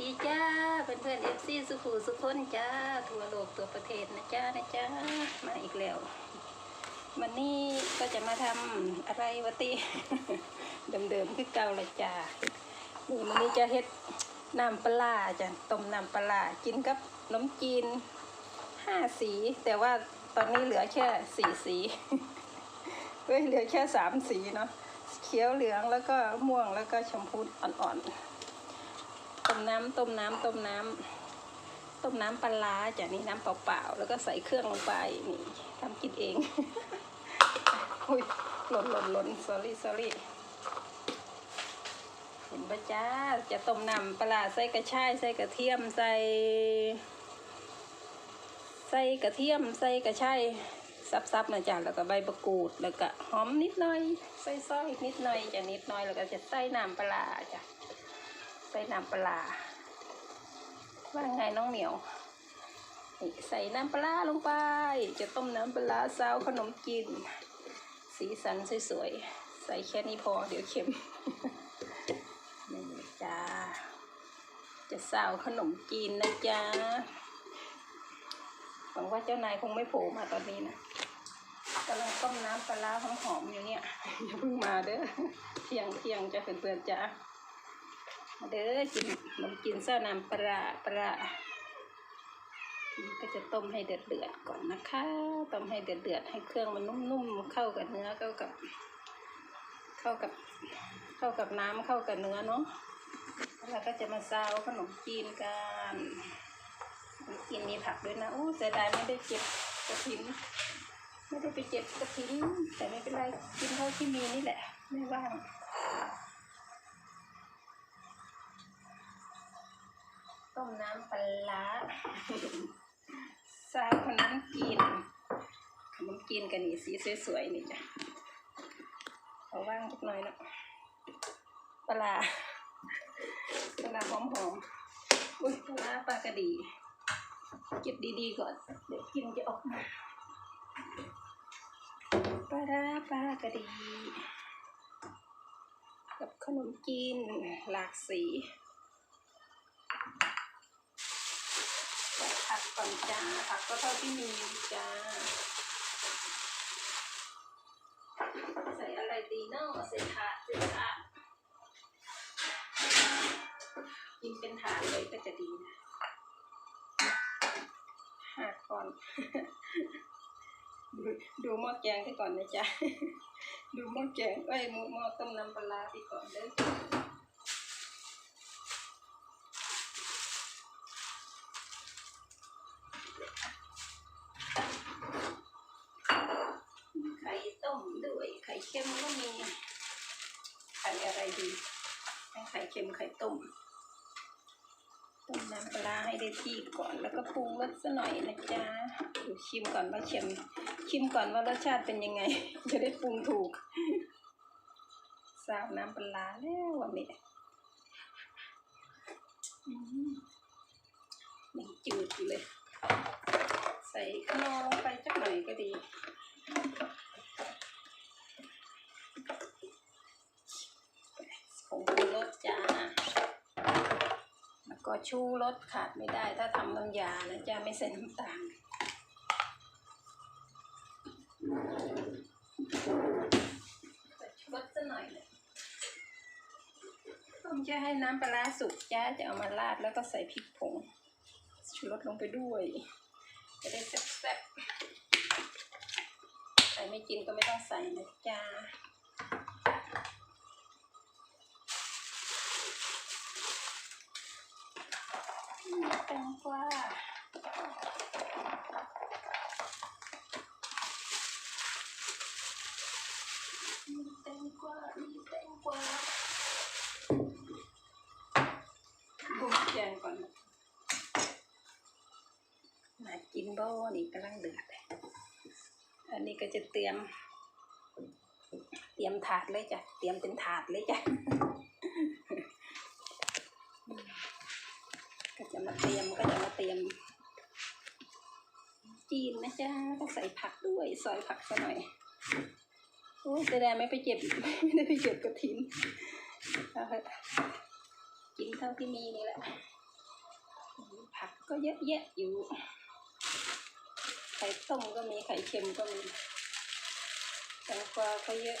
ดีจ้าเพื่อนเพื่อนเอฟซีสุขูสุขคนจ้า ทั่วโลกตัวประเทศนะจ้านะจ้ามาอีกแล้ว วันนี้ก็จะมาทำอะไรวะตีเดิมๆคือเก่าละจ้านี่วันนี้จะเฮ็ดน้ำปลาจ้ะต้มน้ำปลากินกับขนมจีนห้าสี แต่ว่าตอนนี้เหลือแค่สี่สีเฮ้ยเหลือแค่สามสีเนาะเขียวเหลืองแล้วก็ม่วงแล้วก็ชมพูอ่อนๆ มน้ำต้มน้ำต้มน้ำต้มน้ำปลาร้าจากนี้น้ำเปล่าๆแล้วก็ใส่เครื่องลงไปนี่ทำกินเองอุ้ยหล่นหล่นหล่น sorry sorry เห็นปะจ้าจะต้มน้ำปลาใส่กระชายใส่กระเทียมใส่ ใส่กระเทียมใส่กระชายซับๆนะจ๊ะแล้วก็ใบมะกรูดแล้วก็หอมนิดหน่อยใส่ซอยนิดหน่อยจะนิดหน่อยแล้วก็จะใส่น้ำปลาร้าจ้ะ ส่น้ำปลาว่าไงน้องเหนียวนี่ใส่น้ำปลาลงไป จะต้มน้ำปลาซาวขนมจีนสีสันสวยๆ ใส่แค่นี้พอเดี๋ยวเค็มนี่จ้า จะซาวขนมจีนนะจ๊ะหวังว่าเจ้านายคงไม่โผล่มาตอนนี้นะกำลังต้มน้ำปลาหอมๆอยู่เนี่ยอย่าเพิ่งมาเด้อเที่ยงเที่ยงจะเพื่อนๆจ้า เด้อกินขนมกินเส้าน้ำปลาปลาก็จะต้มให้เดือดเดือดก่อนนะคะ ต้มให้เดือดเดือดให้เครื่องมันนุ่มๆ เข้ากับเนื้อเข้ากับ เข้ากับเข้ากับน้ำเข้ากับเนื้อเนาะแล้วก็จะมาซาวขนมจีนกันขนมจีนมีผักด้วยนะโอ้เสียดายไม่ได้เก็บกระถิน ไม่ได้ไปเก็บกระถิน แต่ไม่เป็นไรกินเท่าที่มีนี่แหละ ไม่ว่าง ต้มน้ำปลาร้าซาวขนมจีนขนมจีนกันนี่สีสวยๆนี่จ้ะเอาว่างสักหน่อยเนาะปลาปลาหอมๆอุ้ยปลาปลากระดีเก็บดีๆก่อน เดี๋ยวกินจะออกมาปลาร้าปลากระดี กับขนมจีนหลากสี ใส่ผักก่ อนจ้า ผักก็เท่าที่มีจ้า ใส่อะไรดีเนาะใส่ถาดใส่ถาดกินเป็นถาดเลยก็จะดีนะหาก่อน ดูหม้อแกงไปก่อนนะจ๊ะ ดูหม้อแกงเอ้ยหม้อต้มน้ำปลาร้าไปก่อนเด้อ ไข่ต้มด้วยไข่ เค็มก็มี ไข่อะไรดีไข่เค็มไข่ต้ม ต้มน้ำปลาให้ได้ที่ก่อน แล้วก็ปรุงรสซะหน่อยนะจ๊ะดูชิมก่อนว่าเค็ม ชิมก่อนว่ารสชาติเป็นยังไง จะได้ปรุงถูกสาวน้ำปลาแล้ววันนี้อืมยังจืดอยู่เลย ใส่ขนมไปจักหน่อยก็ดี ผงชูรสจ้า แล้วก็ ชูรสขาดไม่ได้ ถ้าทำน้ำยานะจ้าไม่ใส่น้ำตาลชูรสสักหน่อยเลยผมจะให้น้ำปลาร้าสุกจ้าจะเอามาราดแล้วก็ใส่พริกผง ชูรสลงไปด้วย จะได้แซ่บๆใครไม่กินก็ไม่ต้องใส่นะจ้า แตงกวามีแตงกวามีแตงกวาบุกแกงก่อนนะมากินบ่นี่กำลังเดือดอันนี้ก็จะเตรียม เตรียมถาดเลยจ้ะ เตรียมเป็นถาดเลยจ้ะ มาเตรียมก็จะมาเตรียม จีนนะจ๊ะแล้วก็ใส่ผักด้วยซอยผักซะหน่อยโอ้ยแต่แดงไม่ไปเก็บไม่ได้ไปเก็บกระถินเอาเถอะกินเท่าที่มีนี่แหละผักก็เยอะแยะอยู่ไข่ต้มก็มีไข่เค็มก็มีแตงกวาก็เยอะ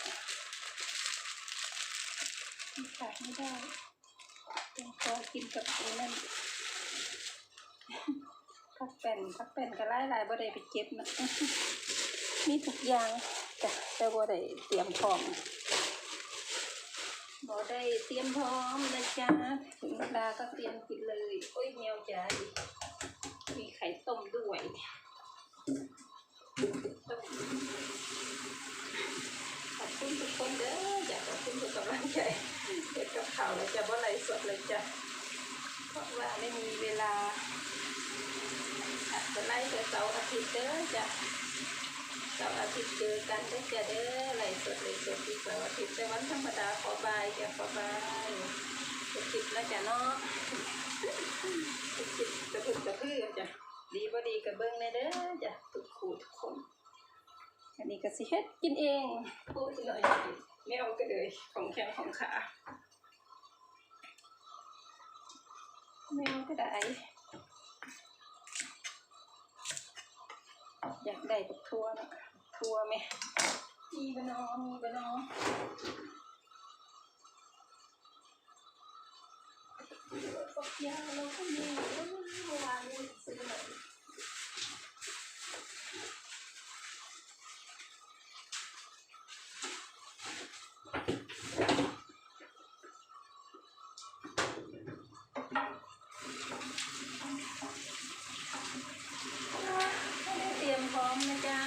ขาดไม่ได้แตงกวากินกับอ้นั่น พักแป้นพักแป้นก็ไล่ลายๆบ่ได้ไปเก็บนะมีทุกอย่างจ้ะแต่บ่ได้เตรียมพร้อมบ่ได้เตรียมพร้อมนะจ๊ะถึงเวลาก็เตรียมกินเลยโอ้ยแมวจ๋ามีไข่ต้มด้วยต้มขอบคุณทุกคนเด้ออยากขอบคุณทุกกำลังใจเก็บกับข่าวแล้วจะบ่ไลฟ์สดเลยจ้ะเพราะว่าไม่มีเวลา อาจะไล่แต่เสาร์อาทิตย์เด้อจ้ะเสาร์อาทิตย์เจอกันได้จ้ะเด้อไล่สดเลยสดที่เสาร์อาทิตย์แต่วันธรรมดาขอบายจ้ะขอบายจะคิดแล้วจ้ะเนาะจะคิดกระพึ่งกระพือจ้ะดีบ่ดีกระเบิ้งในเด้อจ้ะทุกคู่ทุกคน อันนี้ก็สิเฮ็ดกินเองพูดหน่อยไม่เอาก็เลยของแข็งของขาไม่เอาก็ได้ อยากได้กับทัวนะทัวไหมมีบะนอมีบะนอฝักยาเราก็มีเมื่อวานนี้ซื้อมาไม่ได้เตรียมพร้อมนะจ๊ะ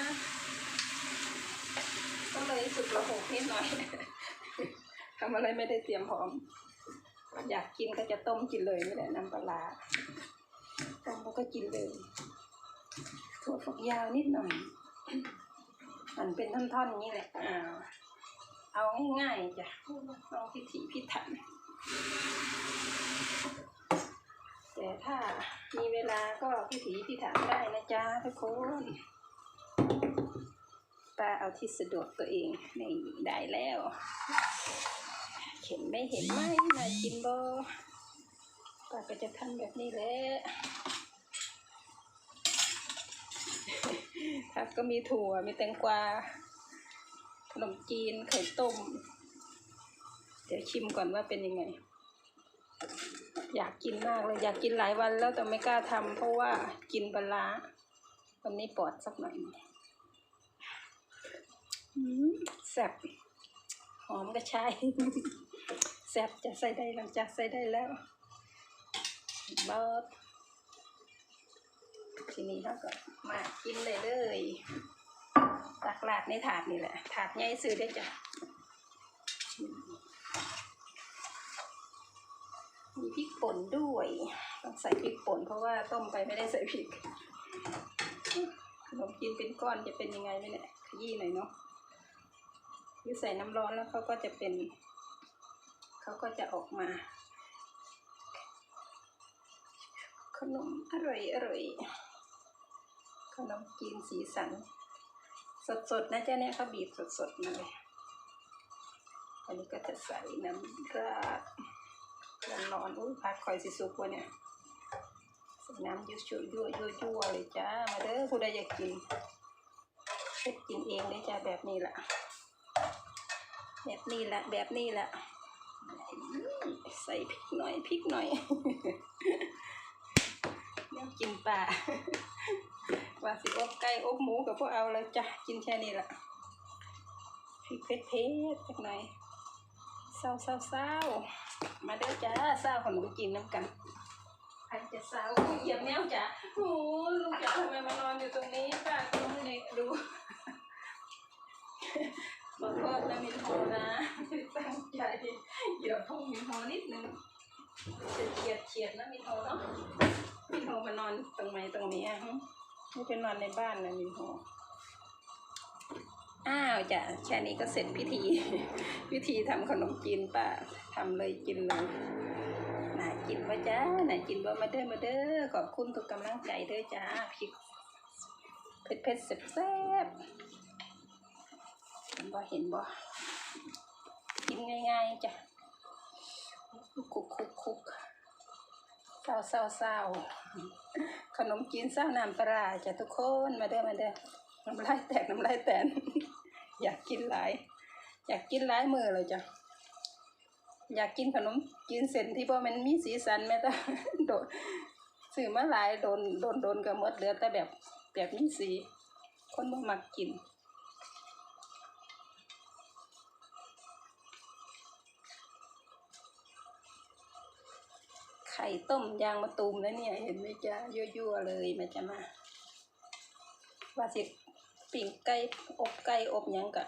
ก็เลยสุดระหกนิดหน่อย ทำอะไรไม่ได้เตรียมพร้อม อยากกินก็จะต้มกินเลยไม่ได้น้ำปลาต้มแล้วก็กินเลยถั่วฝักยาวนิดหน่อยมันเป็นท่อนๆอย่างนี้แหละอ่าเอาง่ายๆจ้ะลองพิถีพิถันแต่ถ้ามีเวลาก็พิถีพิถันได้นะจ๊ะทุกคนป้าเอาที่สะดวกตัวเองนี่ได้แล้ว เห็นไหม่เห็นไหมน่ากินบ่ป้าก็จะทำแบบนี้แหละผักก็มีถั่ว มีแตงกวา ขนมจีน ไข่ต้ม เดี๋ยวชิมก่อนว่าเป็นยังไง อยากกินมากเลย อยากกินหลายวันแล้วแต่ไม่กล้าทำเพราะว่ากินปลาวันนี้ปอดสักหน่อยแซ่บหอมกระชาย แซ่บจะใส่ได้หลังจากใส่ได้แล้วบอสทีนี้เราก็มากินเลยเลยตักลาดในถาดนี่แหละ ถาดใหญ่ซื้อได้จ้ะมีพริกป่นด้วย ต้องใส่พริกป่นเพราะว่าต้มไปไม่ได้ใส่พริกขนมจีนเป็นก้อนจะเป็นยังไงไหมเนี่ยขยี้หน่อยเนาะคือใส่น้ำร้อนแล้วเขาก็จะเป็น เขาก็จะออกมา ขนมอร่อยอร่อยขนมจีนสีสัน สดๆนะจ๊ะเนี่ยเขาบีบสดๆมาเลยอันนี้ก็จะใส่น้ำราดร้อนๆอุ้ยผัดคอยสิสุกวะเนี่ยใส่น้ำยั่วยั่วยั่วยั่วเลยจ้า มาเด้อผู้ใดอยากกินเฮ็ดกินเองเลยจ้าแบบนี้แหละแบบนี้แหละแบบนี้แหละ ใส่พริกหน่อยพริกหน่อยเดี๋ยวกินปลาว่าสิอบไก่อบหมูกับพวกเอาแล้วจ้ะกินแค่นี้ละพริกเผ็ดเผ็ดๆจักหน่อยเศร้าเศร้าเศร้ามาเด้อจ้าเศร้าขนมกินน้ำกันใครจะเศร้าเหยียบแมวจ้ะโอ้ลูกจ๋าทำไมมานอนอยู่ตรงนี้ป้าก็ไม่ได้ดูขอโทษนะมินโฮนะไม่ตั้งใจ ดี๋ยวท้องมินโฮนิดนึงเฉียดเฉียดนะมินโฮเนาะมินโฮมานอนตรงไหนตรงนี้อะฮะไม่เป็นนอนในบ้านนะมินโฮอ้าวจ้ะแค่นี้ก็เสร็จพิธี พิธีทำขนมจีนป้าทำเลยกินเลยน่ากินว่าจ้าน่ากินว่ามาเด้อมาเด้อขอบคุณทุกกำลังใจเด้อจ้าพริกเผ็ดเผ็ดแซ่บเห็นบ่เห็นบ่กินง่ายๆจ้ะ คุกคุกคุกเศร้าเศร้าเศร้าขนมจีนเศร้าน้ำปลาร้าจ้ะทุกคนมาเด้อมาเด้อน้ำลายแตกน้ำลายแตนอยากกินหลาย อยากกินหลายมือเลยจ้ะอยากกินขนมจีนเส้นที่บ่แมันมีสีสันแม้แต่โดนซื้อมาหลายโดนโดนโดนก็หมดเหลือแต่แบบแบบมีสี คนบ่มักกิน ไข่ต้มยางมะตูมแล้วเนี่ย เห็นไหมจ๊ะยั่วๆเลยมันจะมาว่าสิปิ่งไก่อบไก่อบยังกะ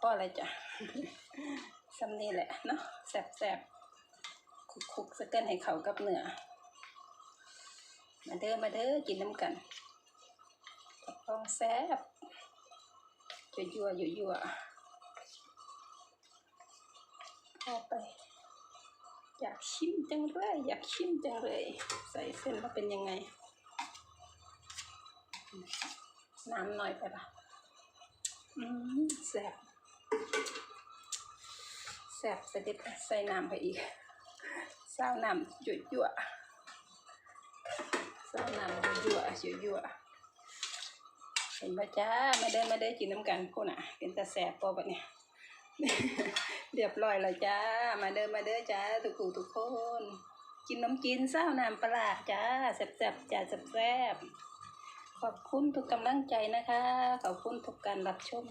ก็อะไรจ้ะสำนี่แหละเนาะแสบๆคุกๆสกเกินให้เขากับเนื้อมาเด้อมาเด้อกินน้ำกันรับรองแซ่บยั่วๆยั่วๆเข้าไป อยากชิมจังเลย อยากชิมจังเลย ใส่เส้นว่าเป็นยังไง น้ำหน่อยไปปะอืมแสบแสบเสด็จใส่น้ำไปอีกเศร้าน้ำจุดยั่วๆเศร้าน้ำยั่วๆยั่วๆเห็นปะจ้ามาเด้อมาเด้กินน้ำกันพูน่ะเป็นตาแสบปอปะเนี่ย เรียบร้อยแล้วจ้า มาเด้อมาเด้อจ้าทุกผู้ทุกคน กินน้ำจีนเศร้าน้ำปลาจ้าแซ่บๆจ้าแซ่บๆขอบคุณทุกกำลังใจนะคะ ขอบคุณทุกการรับชม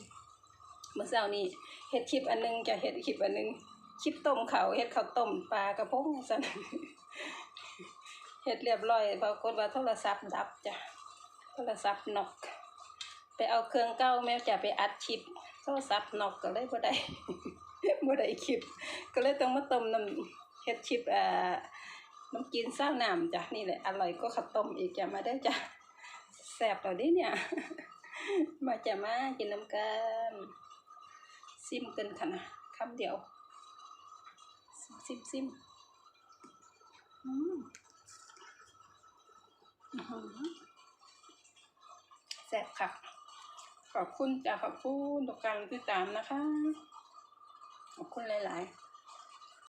เมื่อเช้านี้เฮ็ดคลิปอันหนึงจะเฮ็ดคลิปอันหนึงคลิปต้มเขาวเฮ็ดข้าวต้มปลากระพงสันเฮ็ดเรียบร้อยปรากฏว่าโทรศัพท์ดับจ้ะโทรศัพท์นอก ไปเอาเครื่องเก่าแม่จะไปอัดคลิป โทรศัพท์นอกก็เลยบ่ได้บ่ได้คลิป ก็เลยต้องมาต้มน้ำเฮ็ดคลิปอ่าน้ำกินเศร้าน้ำจ้ะนี่แหละอร่อยก็ข้าวต้มอีกจะมาได้จ้ะแซ่บแล้วดิเนี่ย มาจะมากินน้ำกันซิมกันค่ะนะคำเดียว ซิมซิมอืมอื้อแซ่บค่ะ ขอบคุณจ้ะขอบคุณทุกการติดตามนะคะ ขอบคุณหลาย ๆ